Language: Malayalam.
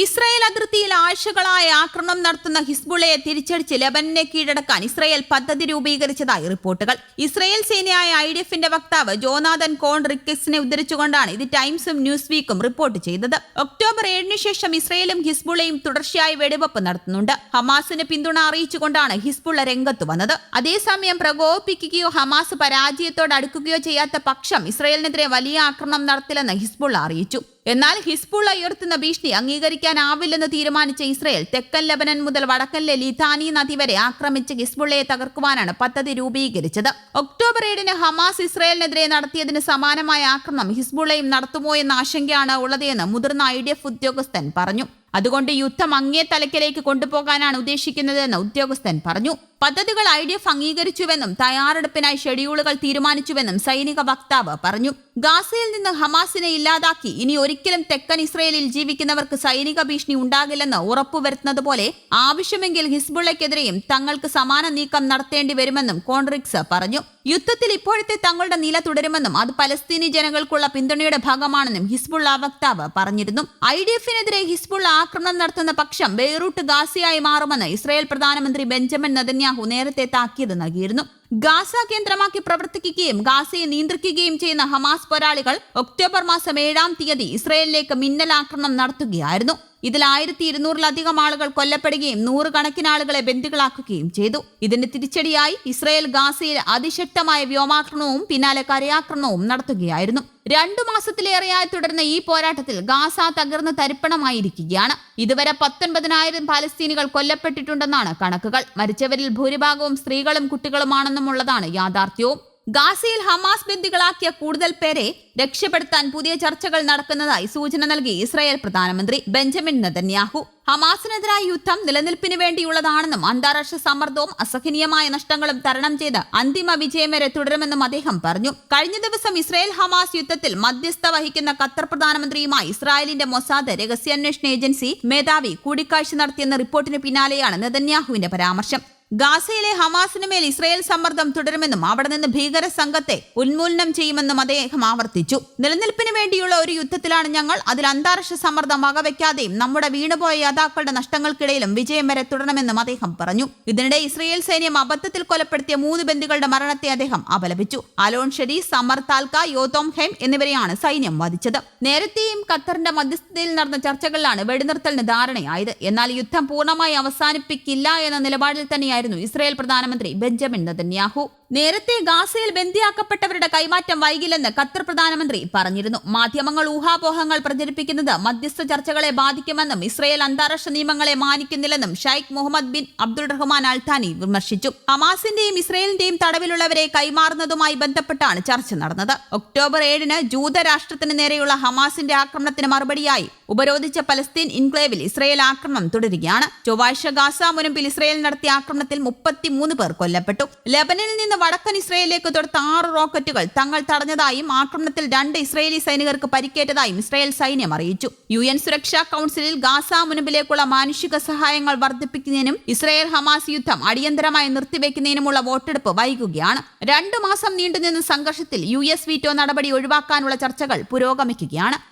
ഇസ്രായേൽ അതിർത്തിയിൽ ആഴ്ചകളായ ആക്രമണം നടത്തുന്ന ഹിസ്ബുളയെ തിരിച്ചടിച്ച് ലെബനനെ കീഴടക്കാൻ ഇസ്രായേൽ പദ്ധതി രൂപീകരിച്ചതായി റിപ്പോർട്ടുകൾ. ഇസ്രായേൽ സേനയായ ഐ ഡി എഫിന്റെ വക്താവ് ജോനാഥൻ കോൺ റിക്കസിനെ ഉദ്ധരിച്ചുകൊണ്ടാണ് ഇത് ടൈംസും ന്യൂസ് വീക്കും റിപ്പോർട്ട് ചെയ്തത്. ഒക്ടോബർ ഏഴിന് ശേഷം ഇസ്രായേലും ഹിസ്ബുളയും തുടർച്ചയായി വെടിവെപ്പ് നടത്തുന്നുണ്ട്. ഹമാസിന് പിന്തുണ അറിയിച്ചുകൊണ്ടാണ് ഹിസ്ബുള രംഗത്ത് വന്നത്. അതേസമയം പ്രകോപിപ്പിക്കുകയോ ഹമാസ് പരാജയത്തോട് അടുക്കുകയോ ചെയ്യാത്ത പക്ഷം ഇസ്രായേലിനെതിരെ വലിയ ആക്രമണം നടത്തില്ലെന്ന് ഹിസ്ബുള അറിയിച്ചു. എന്നാൽ ഹിസ്ബുൾ ഉയർത്തുന്ന ഭീഷണി അംഗീകരിക്കാനാവില്ലെന്ന് തീരുമാനിച്ച ഇസ്രയേൽ തെക്കൻ ലബനൻ മുതൽ വടക്കനിലെ ലിഥാനി നദി വരെ ആക്രമിച്ച് ഹിസ്ബുള്ളയെ തകർക്കുവാനാണ് പദ്ധതി രൂപീകരിച്ചത്. ഒക്ടോബർ ഏഴിന് ഹമാസ് ഇസ്രയേലിനെതിരെ നടത്തിയതിന് സമാനമായ ആക്രമണം ഹിസ്ബുള്ളയും നടത്തുമോ എന്ന ആശങ്കയാണ് ഉള്ളതെന്ന് മുതിർന്ന ഐ ഉദ്യോഗസ്ഥൻ പറഞ്ഞു. അതുകൊണ്ട് യുദ്ധം അങ്ങേ തലക്കിലേക്ക് കൊണ്ടുപോകാനാണ് ഉദ്ദേശിക്കുന്നതെന്ന് ഉദ്യോഗസ്ഥൻ പറഞ്ഞു. പദ്ധതികൾ ഐ ഡി എഫ് അംഗീകരിച്ചുവെന്നും തയ്യാറെടുപ്പിനായി ഷെഡ്യൂളുകൾ തീരുമാനിച്ചുവെന്നും സൈനിക വക്താവ് പറഞ്ഞു. ഗാസയിൽ നിന്ന് ഹമാസിനെ ഇല്ലാതാക്കി ഇനി ഒരിക്കലും തെക്കൻ ഇസ്രയേലിൽ ജീവിക്കുന്നവർക്ക് സൈനിക ഭീഷണി ഉണ്ടാകില്ലെന്ന് ഉറപ്പുവരുത്തുന്നത് പോലെ ആവശ്യമെങ്കിൽ ഹിസ്ബുള്ളയ്ക്കെതിരെയും തങ്ങൾക്ക് സമാന നീക്കം നടത്തേണ്ടി വരുമെന്നും കോൺട്രിക്സ് പറഞ്ഞു. യുദ്ധത്തിൽ ഇപ്പോഴത്തെ തങ്ങളുടെ നില തുടരുമെന്നും അത് പലസ്തീനി ജനങ്ങൾക്കുള്ള പിന്തുണയുടെ ഭാഗമാണെന്നും ഹിസ്ബുള്ള വക്താവ് പറഞ്ഞിരുന്നു. ഐ ഡി എഫിനെതിരെ ഹിസ്ബുള്ള ആക്രമണം നടത്തുന്ന പക്ഷം ബെയ്റൂട്ട് ഗാസിയായി മാറുമെന്ന് ഇസ്രായേൽ പ്രധാനമന്ത്രി ബെഞ്ചമിൻ നദന്യാഹു നേരത്തെ താക്കീത് നൽകിയിരുന്നു. ഗാസ കേന്ദ്രമാക്കി പ്രവർത്തിക്കുകയും ഗാസയെ നിയന്ത്രിക്കുകയും ചെയ്യുന്ന ഹമാസ് പോരാളികൾ ഒക്ടോബർ മാസം ഏഴാം തീയതി ഇസ്രയേലിലേക്ക് മിന്നലാക്രമണം നടത്തുകയായിരുന്നു. ഇതിൽ ആയിരത്തി ഇരുന്നൂറിലധികം ആളുകൾ കൊല്ലപ്പെടുകയും നൂറുകണക്കിന് ആളുകളെ ബന്ദികളാക്കുകയും ചെയ്തു. ഇതിന് തിരിച്ചടിയായി ഇസ്രയേൽ ഗാസയിൽ അതിശക്തമായ വ്യോമാക്രമണവും പിന്നാലെ കരയാക്രമണവും നടത്തുകയായിരുന്നു. രണ്ടു മാസത്തിലേറെയായി തുടർന്ന ഈ പോരാട്ടത്തിൽ ഗാസ തകർന്ന് തരിപ്പണമായിരിക്കുകയാണ്. ഇതുവരെ പത്തൊൻപതിനായിരം പാലസ്തീനികൾ കൊല്ലപ്പെട്ടിട്ടുണ്ടെന്നാണ് കണക്കുകൾ. മരിച്ചവരിൽ ഭൂരിഭാഗവും സ്ത്രീകളും കുട്ടികളുമാണെന്നുമുള്ളതാണ് യാഥാർത്ഥ്യവും. ഗാസയിൽ ഹമാസ് ബന്ദികളാക്കിയ കൂടുതൽ പേരെ രക്ഷപ്പെടുത്താൻ പുതിയ ചർച്ചകൾ നടക്കുന്നതായി സൂചന നൽകി ഇസ്രായേൽ പ്രധാനമന്ത്രി ബെഞ്ചമിൻ നെതന്യാഹു. ഹമാസിനെതിരായ യുദ്ധം നിലനിൽപ്പിന് വേണ്ടിയുള്ളതാണെന്നും അന്താരാഷ്ട്ര സമ്മർദ്ദവും അസഹനീയമായ നഷ്ടങ്ങളും തരണം ചെയ്ത് അന്തിമ വിജയം വരെ തുടരുമെന്നും അദ്ദേഹം പറഞ്ഞു. കഴിഞ്ഞ ദിവസം ഇസ്രായേൽ ഹമാസ് യുദ്ധത്തിൽ മധ്യസ്ഥ വഹിക്കുന്ന ഖത്തർ പ്രധാനമന്ത്രിയുമായി ഇസ്രായേലിന്റെ മൊസാദ് രഹസ്യാന്വേഷണ ഏജൻസി മേധാവി കൂടിക്കാഴ്ച നടത്തിയെന്ന റിപ്പോർട്ടിന് പിന്നാലെയാണ് നെതന്യാഹുവിന്റെ പരാമർശം. ഗാസയിലെ ഹമാസിന് മേൽ ഇസ്രയേൽ സമ്മർദ്ദം തുടരുമെന്നും അവിടെ നിന്ന് ഭീകര സംഘത്തെ ഉന്മൂലനം ചെയ്യുമെന്നും അദ്ദേഹം ആവർത്തിച്ചു. നിലനിൽപ്പിന് വേണ്ടിയുള്ള ഒരു യുദ്ധത്തിലാണ് ഞങ്ങൾ അതിൽ അന്താരാഷ്ട്ര സമ്മർദ്ദം വകവയ്ക്കാതെയും നമ്മുടെ വീണുപോയ യാതാക്കളുടെ നഷ്ടങ്ങൾക്കിടയിലും വിജയം വരെ തുടരണമെന്നും അദ്ദേഹം പറഞ്ഞു. ഇതിനിടെ ഇസ്രയേൽ സൈന്യം അബദ്ധത്തിൽ കൊലപ്പെടുത്തിയ മൂന്ന് ബന്ദികളുടെ മരണത്തെ അദ്ദേഹം അപലപിച്ചു. Alon Shamriz Samer Talalka Yotam Haim എന്നിവരെയാണ് സൈന്യം വധിച്ചത്. നേരത്തെയും ഖത്തറിന്റെ മധ്യസ്ഥതയിൽ നടന്ന ചർച്ചകളിലാണ് വെടിനിർത്തലിന് ധാരണയായത്. എന്നാൽ യുദ്ധം പൂർണമായി അവസാനിപ്പിക്കില്ല എന്ന നിലപാടിൽ തന്നെയായിരുന്നു ഇസ്രായേൽ പ്രധാനമന്ത്രി ബെഞ്ചമിൻ നെതന്യാഹു. നേരത്തെ ഗാസയിൽ ബന്ദിയാക്കപ്പെട്ടവരുടെ കൈമാറ്റം വൈകില്ലെന്ന് ഖത്തർ പ്രധാനമന്ത്രി പറഞ്ഞിരുന്നു. മാധ്യമങ്ങൾ ഊഹാപോഹങ്ങൾ പ്രചരിപ്പിക്കുന്നത് മധ്യസ്ഥ ചർച്ചകളെ ബാധിക്കുമെന്നും ഇസ്രായേൽ അന്താരാഷ്ട്ര നിയമങ്ങളെ മാനിക്കുന്നില്ലെന്നും Sheikh Mohammed bin Abdul Rahman Al Thani വിമർശിച്ചു. ഹമാസിന്റെയും ഇസ്രായേലിന്റെയും തടവിലുള്ളവരെ കൈമാറുന്നതുമായി ബന്ധപ്പെട്ടാണ് ചർച്ച നടന്നത്. ഒക്ടോബർ ഏഴിന് ജൂതരാഷ്ട്രത്തിന് നേരെയുള്ള ഹമാസിന്റെ ആക്രമണത്തിന് മറുപടിയായി ഉപരോധിച്ച പലസ്തീൻ ഇൻക്ലേവിൽ ഇസ്രയേൽ ആക്രമണം തുടരുകയാണ്. ചൊവ്വാഴ്ച ഗാസ മുനമ്പിൽ ഇസ്രയേൽ നടത്തിയ ആക്രമണത്തിൽ മുപ്പത്തിമൂന്ന് പേർ കൊല്ലപ്പെട്ടു. ലബനനിൽ നിന്ന് വടക്കൻ ഇസ്രയേലിലേക്ക് തൊടുത്ത ആറ് റോക്കറ്റുകൾ തങ്ങൾ തടഞ്ഞതായും ആക്രമണത്തിൽ രണ്ട് ഇസ്രയേലി സൈനികർക്ക് പരിക്കേറ്റതായും ഇസ്രയേൽ സൈന്യം അറിയിച്ചു. യു എൻ സുരക്ഷാ കൌൺസിലിൽ ഗാസ മുനമ്പിലേക്കുള്ള മാനുഷിക സഹായങ്ങൾ വർദ്ധിപ്പിക്കുന്നതിനും ഇസ്രയേൽ ഹമാസ് യുദ്ധം അടിയന്തരമായി നിർത്തിവെക്കുന്നതിനുമുള്ള വോട്ടെടുപ്പ് വൈകുകയാണ്. രണ്ടു മാസം നീണ്ടുനിന്ന സംഘർഷത്തിൽ യു എസ് വീറ്റോ നടപടി ഒഴിവാക്കാനുള്ള ചർച്ചകൾ പുരോഗമിക്കുകയാണ്.